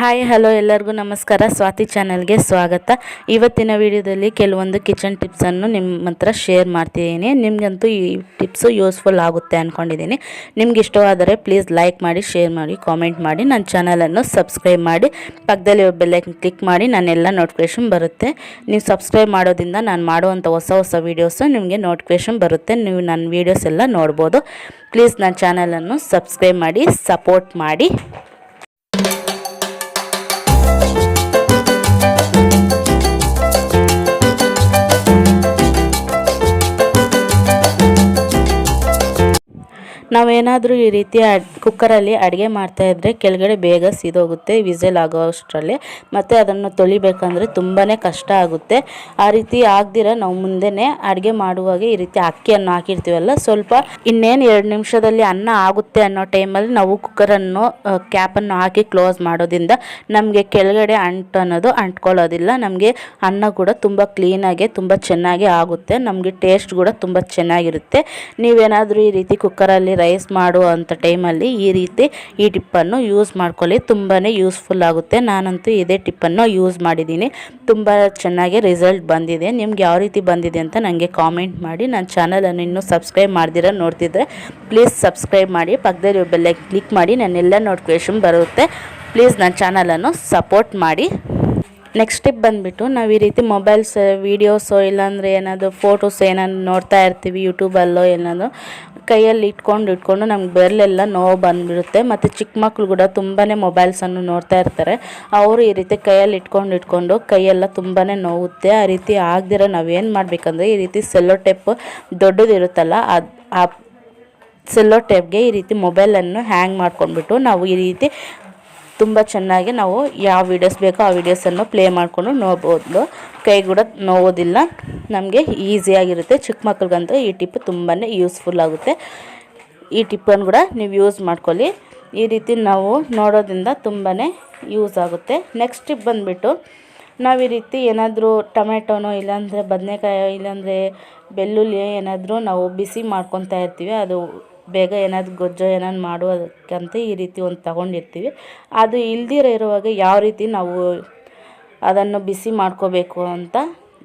Hi, hello ಎಲ್ಲರಿಗೂ ನಮಸ್ಕಾರ. ಸ್ವಾತಿ ಚಾನಲ್ಗೆ ಸ್ವಾಗತ. ಇವತ್ತಿನ ವಿಡಿಯೋದಲ್ಲಿ ಕೆಲವೊಂದು ಕಿಚನ್ ಟಿಪ್ಸನ್ನು ನಿಮ್ಮ ಹತ್ರ ಶೇರ್ ಮಾಡ್ತಿದ್ದೀನಿ. ನಿಮಗಂತೂ ಈ ಟಿಪ್ಸು ಯೂಸ್ಫುಲ್ ಆಗುತ್ತೆ ಅಂದ್ಕೊಂಡಿದ್ದೀನಿ ನಿಮ್ಗೆ ಇಷ್ಟವಾದರೆ ಪ್ಲೀಸ್ ಲೈಕ್ ಮಾಡಿ, ಶೇರ್ ಮಾಡಿ, ಕಾಮೆಂಟ್ ಮಾಡಿ, ನನ್ನ ಚಾನಲನ್ನು ಸಬ್ಸ್ಕ್ರೈಬ್ ಮಾಡಿ, ಪಕ್ಕದಲ್ಲಿ ಬೆಲ್ಲೈಕನ್ ಕ್ಲಿಕ್ ಮಾಡಿ ನಾನೆಲ್ಲ ನೋಟಿಫಿಕೇಷನ್ ಬರುತ್ತೆ. ನೀವು ಸಬ್ಸ್ಕ್ರೈಬ್ ಮಾಡೋದ್ರಿಂದ ನಾನು ಮಾಡುವಂಥ ಹೊಸ ಹೊಸ ವೀಡಿಯೋಸು ನಿಮಗೆ ನೋಟಿಫಿಕೇಷನ್ ಬರುತ್ತೆ. ನೀವು ನನ್ನ ವೀಡಿಯೋಸ್ ಎಲ್ಲ ನೋಡ್ಬೋದು. ಪ್ಲೀಸ್ ನನ್ನ ಚಾನಲನ್ನು ಸಬ್ಸ್ಕ್ರೈಬ್ ಮಾಡಿ, ಸಪೋರ್ಟ್ ಮಾಡಿ. ನಾವೇನಾದರೂ ಈ ರೀತಿ ಕುಕ್ಕರಲ್ಲಿ ಅಡುಗೆ ಮಾಡ್ತಾಯಿದ್ರೆ ಕೆಳಗಡೆ ಬೇಗ ಸಿದೋಗುತ್ತೆ, ವಿಸಲ್ ಆಗೋ ಅಷ್ಟರಲ್ಲಿ ಮತ್ತು ಅದನ್ನು ತೊಳಿಬೇಕಂದ್ರೆ ತುಂಬಾ ಕಷ್ಟ ಆಗುತ್ತೆ. ಆ ರೀತಿ ಆಗದಿರ ನಾವು ಮುಂದೆನೇ ಅಡುಗೆ ಮಾಡುವಾಗ ಈ ರೀತಿ ಅಕ್ಕಿಯನ್ನು ಹಾಕಿರ್ತೀವಲ್ಲ, ಸ್ವಲ್ಪ ಇನ್ನೇನು ಎರಡು ನಿಮಿಷದಲ್ಲಿ ಅನ್ನ ಆಗುತ್ತೆ ಅನ್ನೋ ಟೈಮಲ್ಲಿ ನಾವು ಕುಕ್ಕರನ್ನು ಕ್ಯಾಪನ್ನು ಹಾಕಿ ಕ್ಲೋಸ್ ಮಾಡೋದ್ರಿಂದ ನಮಗೆ ಕೆಳಗಡೆ ಅಂಟು ಅನ್ನೋದು ಅಂಟ್ಕೊಳ್ಳೋದಿಲ್ಲ. ನಮಗೆ ಅನ್ನ ಕೂಡ ತುಂಬ ಕ್ಲೀನಾಗೆ, ತುಂಬ ಚೆನ್ನಾಗಿ ಆಗುತ್ತೆ. ನಮಗೆ ಟೇಸ್ಟ್ ಕೂಡ ತುಂಬ ಚೆನ್ನಾಗಿರುತ್ತೆ. ನೀವೇನಾದರೂ ಈ ರೀತಿ ಕುಕ್ಕರಲ್ಲಿ ರೈಸ್ ಮಾಡುವಂಥ ಟೈಮಲ್ಲಿ ಈ ರೀತಿ ಈ ಟಿಪ್ಪನ್ನು ಯೂಸ್ ಮಾಡ್ಕೊಳ್ಳಿ. ತುಂಬಾ ಯೂಸ್ಫುಲ್ ಆಗುತ್ತೆ. ನಾನಂತೂ ಇದೇ ಟಿಪ್ಪನ್ನು ಯೂಸ್ ಮಾಡಿದ್ದೀನಿ. ತುಂಬ ಚೆನ್ನಾಗಿ ರಿಸಲ್ಟ್ ಬಂದಿದೆ. ನಿಮ್ಗೆ ಯಾವ ರೀತಿ ಬಂದಿದೆ ಅಂತ ನನಗೆ ಕಾಮೆಂಟ್ ಮಾಡಿ. ನನ್ನ ಚಾನಲನ್ನು ಇನ್ನೂ ಸಬ್ಸ್ಕ್ರೈಬ್ ಮಾಡ್ದಿರ ನೋಡ್ತಿದ್ರೆ ಪ್ಲೀಸ್ ಸಬ್ಸ್ಕ್ರೈಬ್ ಮಾಡಿ. ಪಕ್ಕದಲ್ಲಿ ಬೆಲ್ಲ ಕ್ಲಿಕ್ ಮಾಡಿ. ನನ್ನೆಲ್ಲ ನೋಟಿಫಿಕೇಷನ್ ಬರುತ್ತೆ. ಪ್ಲೀಸ್ ನನ್ನ ಚಾನಲನ್ನು ಸಪೋರ್ಟ್ ಮಾಡಿ. ನೆಕ್ಸ್ಟ್ ಟಿಪ್ ಬಂದುಬಿಟ್ಟು ನಾವು ಈ ರೀತಿ ಮೊಬೈಲ್ಸ್ ವೀಡಿಯೋಸು ಇಲ್ಲಾಂದರೆ ಏನಾದರೂ ಫೋಟೋಸ್ ಏನಾದ್ರು ನೋಡ್ತಾ ಇರ್ತೀವಿ ಯೂಟ್ಯೂಬಲ್ಲೋ ಏನಾದರೂ, ಕೈಯಲ್ಲಿ ಇಟ್ಕೊಂಡು ಇಟ್ಕೊಂಡು ನಮ್ಗೆ ಬೆರಳೆಲ್ಲ ನೋವು ಬಂದುಬಿಡುತ್ತೆ. ಮತ್ತು ಚಿಕ್ಕ ಮಕ್ಕಳು ಕೂಡ ತುಂಬಾ ಮೊಬೈಲ್ಸನ್ನು ನೋಡ್ತಾ ಇರ್ತಾರೆ. ಅವರು ಈ ರೀತಿ ಕೈಯಲ್ಲಿ ಇಟ್ಕೊಂಡು ಇಟ್ಕೊಂಡು ಕೈಯೆಲ್ಲ ತುಂಬಾ ನೋವುತ್ತೆ. ಆ ರೀತಿ ಆಗದಿರೋ ನಾವೇನು ಮಾಡಬೇಕಂದ್ರೆ ಈ ರೀತಿ ಸೆಲ್ಲೋ ಟೇಪ್ ದೊಡ್ಡದಿರುತ್ತಲ್ಲ, ಅದು, ಆ ಸೆಲ್ಲೋ ಟೇಪ್ಗೆ ಈ ರೀತಿ ಮೊಬೈಲನ್ನು ಹ್ಯಾಂಗ್ ಮಾಡ್ಕೊಂಡ್ಬಿಟ್ಟು ನಾವು ಈ ರೀತಿ ತುಂಬ ಚೆನ್ನಾಗಿ ನಾವು ಯಾವ ವೀಡಿಯೋಸ್ ಬೇಕೋ ಆ ವೀಡಿಯೋಸನ್ನು ಪ್ಲೇ ಮಾಡಿಕೊಂಡು ನೋಡ್ಬೋದು. ಕೈ ಕೂಡ ನೋವೋದಿಲ್ಲ. ನಮಗೆ ಈಸಿಯಾಗಿರುತ್ತೆ ಚಿಕ್ಕ ಮಕ್ಳಿಗಂತೂ ಈ ಟಿಪ್ ತುಂಬಾ ಯೂಸ್ಫುಲ್ ಆಗುತ್ತೆ. ಈ ಟಿಪ್ಪನ್ನು ಕೂಡ ನೀವು ಯೂಸ್ ಮಾಡ್ಕೊಳ್ಳಿ. ಈ ರೀತಿ ನಾವು ನೋಡೋದ್ರಿಂದ ತುಂಬಾ ಯೂಸ್ ಆಗುತ್ತೆ. ನೆಕ್ಸ್ಟ್ ಟಿಪ್ ಬಂದುಬಿಟ್ಟು, ನಾವು ಈ ರೀತಿ ಏನಾದರೂ ಟೊಮೆಟೊನೋ ಇಲ್ಲಾಂದರೆ ಬದನೆಕಾಯಿ ಇಲ್ಲಾಂದರೆ ಬೆಳ್ಳುಳ್ಳಿ ಏನಾದರೂ ನಾವು ಬಿಸಿ ಮಾಡ್ಕೊತಾ ಇರ್ತೀವಿ. ಅದು ಬೇಗ ಏನಾದ್ರು ಗೊಜ್ಜು ಏನಾದ್ರು ಮಾಡುವುದಕ್ಕಂತ ಈ ರೀತಿ ಒಂದು ತಗೊಂಡಿರ್ತೀವಿ. ಅದು ಇಲ್ದಿರ ಇರುವಾಗ ಯಾವ ರೀತಿ ನಾವು ಅದನ್ನು ಬಿಸಿ ಮಾಡ್ಕೋಬೇಕು ಅಂತ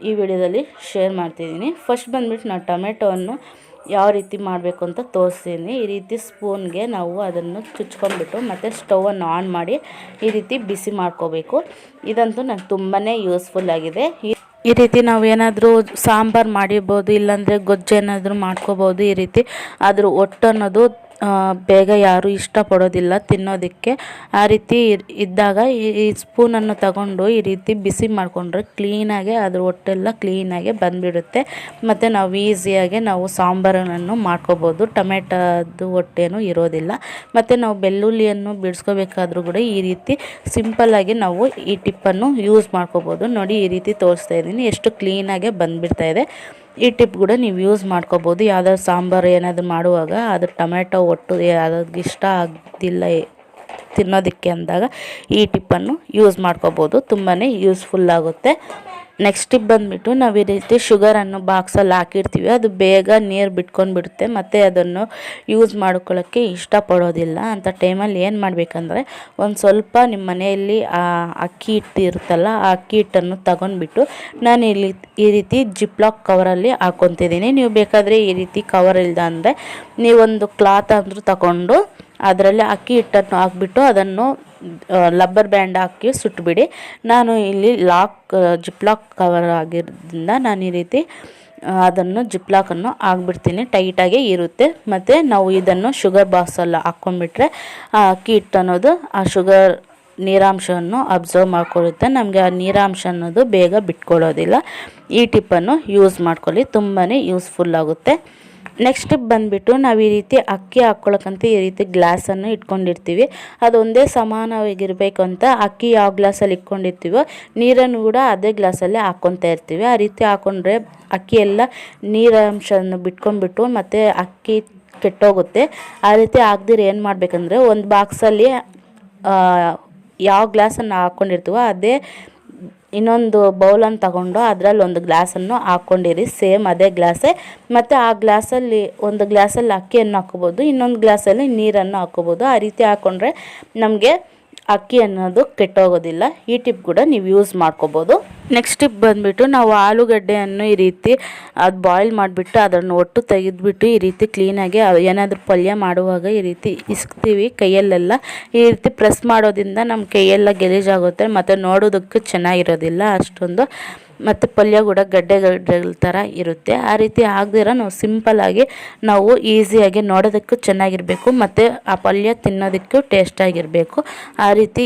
ಈ ವಿಡಿಯೋದಲ್ಲಿ ಶೇರ್ ಮಾಡ್ತಿದ್ದೀನಿ. ಫಸ್ಟ್ ಬಂದ್ಬಿಟ್ಟು ನಾನು ಟೊಮೆಟೊವನ್ನು ಯಾವ ರೀತಿ ಮಾಡಬೇಕು ಅಂತ ತೋರಿಸ್ತೀನಿ. ಈ ರೀತಿ ಸ್ಪೂನ್ಗೆ ನಾವು ಅದನ್ನು ಚುಚ್ಕೊಂಡ್ಬಿಟ್ಟು ಮತ್ತು ಸ್ಟೌವನ್ನು ಆನ್ ಮಾಡಿ ಈ ರೀತಿ ಬಿಸಿ ಮಾಡ್ಕೋಬೇಕು. ಇದಂತೂ ನಂಗೆ ತುಂಬಾ ಯೂಸ್ಫುಲ್ ಆಗಿದೆ. ಈ ರೀತಿ ನಾವು ಏನಾದರೂ ಸಾಂಬಾರು ಮಾಡಿರ್ಬೋದು, ಇಲ್ಲಾಂದರೆ ಗೊಜ್ಜು ಏನಾದರೂ ಮಾಡ್ಕೋಬೋದು ಈ ರೀತಿ. ಆದರೂ ಒಟ್ಟು ಅನ್ನೋದು ಬೇಗ ಯಾರೂ ಇಷ್ಟಪಡೋದಿಲ್ಲ ತಿನ್ನೋದಕ್ಕೆ. ಆ ರೀತಿ ಇದ್ದಾಗ ಈ ಸ್ಪೂನನ್ನು ತಗೊಂಡು ಈ ರೀತಿ ಬಿಸಿ ಮಾಡಿಕೊಂಡ್ರೆ ಕ್ಲೀನಾಗೆ ಅದ್ರ ಹೊಟ್ಟೆಲ್ಲ ಕ್ಲೀನಾಗೆ ಬಂದುಬಿಡುತ್ತೆ. ಮತ್ತು ನಾವು ಈಸಿಯಾಗಿ ನಾವು ಸಾಂಬಾರನ್ನು ಮಾಡ್ಕೋಬೋದು. ಟೊಮೆಟೊದು ಹೊಟ್ಟೆನೂ ಇರೋದಿಲ್ಲ. ಮತ್ತು ನಾವು ಬೆಳ್ಳುಳ್ಳಿಯನ್ನು ಬಿಡಿಸ್ಕೋಬೇಕಾದ್ರೂ ಕೂಡ ಈ ರೀತಿ ಸಿಂಪಲ್ಲಾಗಿ ನಾವು ಈ ಟಿಪ್ಪನ್ನು ಯೂಸ್ ಮಾಡ್ಕೋಬೋದು. ನೋಡಿ ಈ ರೀತಿ ತೋರಿಸ್ತಾ ಇದ್ದೀನಿ. ಎಷ್ಟು ಕ್ಲೀನಾಗೆ ಬಂದುಬಿಡ್ತಾ ಇದೆ. ಈ ಟಿಪ್ ಕೂಡ ನೀವು ಯೂಸ್ ಮಾಡ್ಕೋಬೋದು. ಯಾವ್ದಾದ್ರು ಸಾಂಬಾರು ಏನಾದರೂ ಮಾಡುವಾಗ ಅದು ಟೊಮೆಟೊ ಒಟ್ಟು ಯಾವ್ದಾದ್ರು ಇಷ್ಟ ಆಗ್ತಿಲ್ಲ ತಿನ್ನೋದಕ್ಕೆ ಅಂದಾಗ ಈ ಟಿಪ್ಪನ್ನು ಯೂಸ್ ಮಾಡ್ಕೋಬೋದು. ತುಂಬಾ ಯೂಸ್ಫುಲ್ ಆಗುತ್ತೆ. ನೆಕ್ಸ್ಟ್ ಟಿಪ್ ಬಂದುಬಿಟ್ಟು ನಾವು ಈ ರೀತಿ ಶುಗರನ್ನು ಬಾಕ್ಸಲ್ಲಿ ಹಾಕಿರ್ತೀವಿ. ಅದು ಬೇಗ ನೀರು ಬಿಟ್ಕೊಂಡು ಬಿಡುತ್ತೆ. ಮತ್ತು ಅದನ್ನು ಯೂಸ್ ಮಾಡ್ಕೊಳ್ಳೋಕ್ಕೆ ಇಷ್ಟಪಡೋದಿಲ್ಲ. ಅಂಥ ಟೈಮಲ್ಲಿ ಏನು ಮಾಡಬೇಕಂದ್ರೆ, ಒಂದು ಸ್ವಲ್ಪ ನಿಮ್ಮ ಮನೆಯಲ್ಲಿ ಅಕ್ಕಿ ಹಿಟ್ಟು ಇರುತ್ತಲ್ಲ, ಆ ಅಕ್ಕಿ ಹಿಟ್ಟನ್ನು ತಗೊಂಡ್ಬಿಟ್ಟು ನಾನು ಇಲ್ಲಿ, ಈ ರೀತಿ ಜಿಪ್ಲಾಕ್ ಕವರಲ್ಲಿ ಹಾಕ್ಕೊತಿದ್ದೀನಿ ನೀವು ಬೇಕಾದರೆ ಈ ರೀತಿ ಕವರ್ ಇಲ್ಲದ ಅಂದರೆ, ನೀವೊಂದು ಕ್ಲಾತ್ ಅಂದರೂ ತಗೊಂಡು, ಅದರಲ್ಲಿ ಅಕ್ಕಿ ಹಿಟ್ಟನ್ನು ಹಾಕ್ಬಿಟ್ಟು ಅದನ್ನು ಲಬ್ಬರ್ ಬ್ಯಾಂಡ್ ಹಾಕಿ ಸುಟ್ಟುಬಿಡಿ ನಾನು ಇಲ್ಲಿ ಲಾಕ್ ಜಿಪ್ಲಾಕ್ ಕವರ್ ಆಗಿರೋದ್ರಿಂದ ನಾನು ಈ ರೀತಿ ಅದನ್ನು ಜಿಪ್ಲಾಕನ್ನು ಹಾಕ್ಬಿಡ್ತೀನಿ ಟೈಟಾಗೆ ಇರುತ್ತೆ. ಮತ್ತು ನಾವು ಇದನ್ನು ಶುಗರ್ ಬಾಕ್ಸಲ್ಲಿ ಹಾಕ್ಕೊಂಡ್ಬಿಟ್ರೆ ಹಿಟ್ಟು ಅನ್ನೋದು ಆ ಶುಗರ್ ನೀರಾಂಶವನ್ನು ಅಬ್ಸರ್ವ್ ಮಾಡ್ಕೊಳ್ಳುತ್ತೆ ನಮಗೆ ಆ ನೀರಾಂಶ ಅನ್ನೋದು ಬೇಗ ಬಿಟ್ಕೊಳ್ಳೋದಿಲ್ಲ ಈ ಟಿಪ್ಪನ್ನು ಯೂಸ್ ಮಾಡ್ಕೊಳ್ಳಿ. ತುಂಬಾ ಯೂಸ್ಫುಲ್ ಆಗುತ್ತೆ. ನೆಕ್ಸ್ಟ್ ಬಂದುಬಿಟ್ಟು ನಾವು ಈ ರೀತಿ ಅಕ್ಕಿ ಹಾಕ್ಕೊಳಕ್ಕಂತ ಈ ರೀತಿ ಗ್ಲಾಸನ್ನು ಇಟ್ಕೊಂಡಿರ್ತೀವಿ. ಅದೊಂದೇ ಸಮಾನವಾಗಿರಬೇಕು ಅಂತ ಅಕ್ಕಿ ಯಾವ ಗ್ಲಾಸಲ್ಲಿ ಇಟ್ಕೊಂಡಿರ್ತೀವೋ ನೀರನ್ನು ಕೂಡ ಅದೇ ಗ್ಲಾಸಲ್ಲೇ ಹಾಕ್ಕೊತಾ ಇರ್ತೀವಿ. ಆ ರೀತಿ ಹಾಕ್ಕೊಂಡ್ರೆ ಅಕ್ಕಿ ಎಲ್ಲ ನೀರಾಂಶವನ್ನು ಬಿಟ್ಕೊಂಡ್ಬಿಟ್ಟು ಮತ್ತು ಅಕ್ಕಿ ಕೆಟ್ಟೋಗುತ್ತೆ. ಆ ರೀತಿ ಆಗದಿರ ಏನು ಮಾಡಬೇಕಂದ್ರೆ ಒಂದು ಬಾಕ್ಸಲ್ಲಿ ಯಾವ ಗ್ಲಾಸನ್ನು ಹಾಕ್ಕೊಂಡಿರ್ತೀವೋ ಅದೇ ಇನ್ನೊಂದು ಬೌಲನ್ನು ತಗೊಂಡು ಅದರಲ್ಲಿ ಒಂದು ಗ್ಲಾಸನ್ನು ಹಾಕ್ಕೊಂಡಿರಿ. ಸೇಮ್ ಅದೇ ಗ್ಲಾಸೇ. ಮತ್ತು ಆ ಗ್ಲಾಸಲ್ಲಿ ಒಂದು ಗ್ಲಾಸಲ್ಲಿ ಅಕ್ಕಿಯನ್ನು ಹಾಕ್ಕೋಬೋದು ಇನ್ನೊಂದು ಗ್ಲಾಸಲ್ಲಿ ನೀರನ್ನು ಹಾಕ್ಕೋಬೋದು ಆ ರೀತಿ ಹಾಕ್ಕೊಂಡ್ರೆ ನಮಗೆ ಅಕ್ಕಿ ಅನ್ನೋದು ಕೆಟ್ಟೋಗೋದಿಲ್ಲ. ಈ ಟಿಪ್ ಕೂಡ ನೀವು ಯೂಸ್ ಮಾಡ್ಕೋಬೋದು. ನೆಕ್ಸ್ಟ್ ಬಂದುಬಿಟ್ಟು ನಾವು ಆಲೂಗಡ್ಡೆಯನ್ನು ಈ ರೀತಿ ಅದು ಬಾಯ್ಲ್ ಮಾಡಿಬಿಟ್ಟು ಅದನ್ನು ಒಟ್ಟು ತೆಗೆದುಬಿಟ್ಟು ಈ ರೀತಿ ಕ್ಲೀನಾಗಿ ಏನಾದರೂ ಪಲ್ಯ ಮಾಡುವಾಗ ಈ ರೀತಿ ಇಸ್ಕ್ತೀವಿ ಕೈಯಲ್ಲೆಲ್ಲ. ಈ ರೀತಿ ಪ್ರೆಸ್ ಮಾಡೋದ್ರಿಂದ ನಮ್ಮ ಕೈಯೆಲ್ಲ ಗಲೀಜಾಗುತ್ತೆ ಮತ್ತು ನೋಡೋದಕ್ಕೂ ಚೆನ್ನಾಗಿರೋದಿಲ್ಲ ಅಷ್ಟೊಂದು. ಮತ್ತು ಪಲ್ಯ ಕೂಡ ಗಡ್ಡೆ ಗಡ್ಡೆಗಳ ಥರ ಇರುತ್ತೆ. ಆ ರೀತಿ ಆಗದಿರ ನಾವು ಸಿಂಪಲ್ಲಾಗಿ ನಾವು ಈಸಿಯಾಗಿ ನೋಡೋದಕ್ಕೂ ಚೆನ್ನಾಗಿರಬೇಕು ಮತ್ತು ಆ ಪಲ್ಯ ತಿನ್ನೋದಕ್ಕೂ ಟೇಸ್ಟಾಗಿರಬೇಕು ಆ ರೀತಿ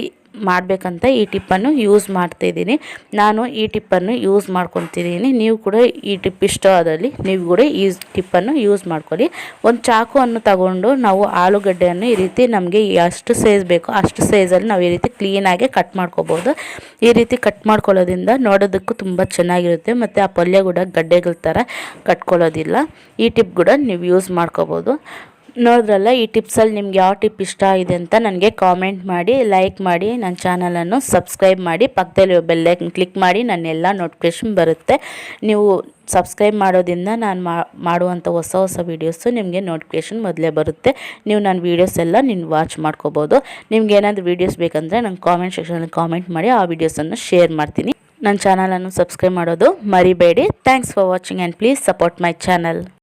ಮಾಡಬೇಕಂತ ಈ ಟಿಪ್ಪನ್ನು ಯೂಸ್ ಮಾಡ್ತಾ ಮಾಡ್ತಾಯಿದ್ದೀನಿ ನಾನು ಈ ಟಿಪ್ಪನ್ನು ಯೂಸ್ ಮಾಡ್ಕೊತಿದ್ದೀನಿ. ನೀವು ಕೂಡ ಈ ಟಿಪ್ ಇಷ್ಟ ಆದಲ್ಲಿ ನೀವು ಕೂಡ ಈ ಟಿಪ್ಪನ್ನು ಯೂಸ್ ಮಾಡ್ಕೊಳ್ಳಿ. ಒಂದು ಚಾಕುವನ್ನು ತಗೊಂಡು ನಾವು ಆಲೂಗಡ್ಡೆಯನ್ನು ಈ ರೀತಿ ನಮಗೆ ಎಷ್ಟು ಸೈಜ್ ಬೇಕೋ ಅಷ್ಟು ಸೈಜಲ್ಲಿ ನಾವು ಈ ರೀತಿ ಕ್ಲೀನಾಗಿ ಕಟ್ ಮಾಡ್ಕೋಬೋದು. ಈ ರೀತಿ ಕಟ್ ಮಾಡ್ಕೊಳ್ಳೋದ್ರಿಂದ ನೋಡೋದಕ್ಕೂ ತುಂಬ ಚೆನ್ನಾಗಿರುತ್ತೆ. ಮತ್ತು ಆ ಪಲ್ಯ ಕೂಡ ಗಡ್ಡೆಗಳ ಥರ ಕಟ್ಕೊಳ್ಳೋದಿಲ್ಲ ಈ ಟಿಪ್ ಕೂಡ ನೀವು ಯೂಸ್ ಮಾಡ್ಕೋಬೋದು. ನೋಡಿದ್ರಲ್ಲ, ಈ ಟಿಪ್ಸಲ್ಲಿ ನಿಮ್ಗೆ ಯಾವ ಟಿಪ್ ಇಷ್ಟ ಆಗಿದೆ ಅಂತ ನನಗೆ ಕಾಮೆಂಟ್ ಮಾಡಿ ಲೈಕ್ ಮಾಡಿ, ನನ್ನ ಚಾನಲನ್ನು ಸಬ್ಸ್ಕ್ರೈಬ್ ಮಾಡಿ ಪಕ್ಕದಲ್ಲಿ ಬೆಲ್ಲೈಕನ್ ಕ್ಲಿಕ್ ಮಾಡಿ ನನ್ನ ಎಲ್ಲ ನೋಟಿಫಿಕೇಷನ್ ಬರುತ್ತೆ. ನೀವು ಸಬ್ಸ್ಕ್ರೈಬ್ ಮಾಡೋದ್ರಿಂದ ನಾನು ಮಾಡುವಂಥ ಹೊಸ ಹೊಸ ವೀಡಿಯೋಸು ನಿಮಗೆ ನೋಟಿಫಿಕೇಷನ್ ಮೊದಲೇ ಬರುತ್ತೆ. ನೀವು ನನ್ನ ವೀಡಿಯೋಸ್ ಎಲ್ಲ ನೀನು ವಾಚ್ ಮಾಡ್ಕೋಬೋದು. ನಿಮ್ಗೆ ಏನಾದರೂ ವೀಡಿಯೋಸ್ ಬೇಕಂದರೆ ನಂಗೆ ಕಾಮೆಂಟ್ ಸೆಕ್ಷನಲ್ಲಿ ಕಾಮೆಂಟ್ ಮಾಡಿ, ಆ ವೀಡಿಯೋಸನ್ನು ಶೇರ್ ಮಾಡ್ತೀನಿ. ನನ್ನ ಚಾನಲನ್ನು ಸಬ್ಸ್ಕ್ರೈಬ್ ಮಾಡೋದು ಮರಿಬೇಡಿ. Thanks for watching and please support my channel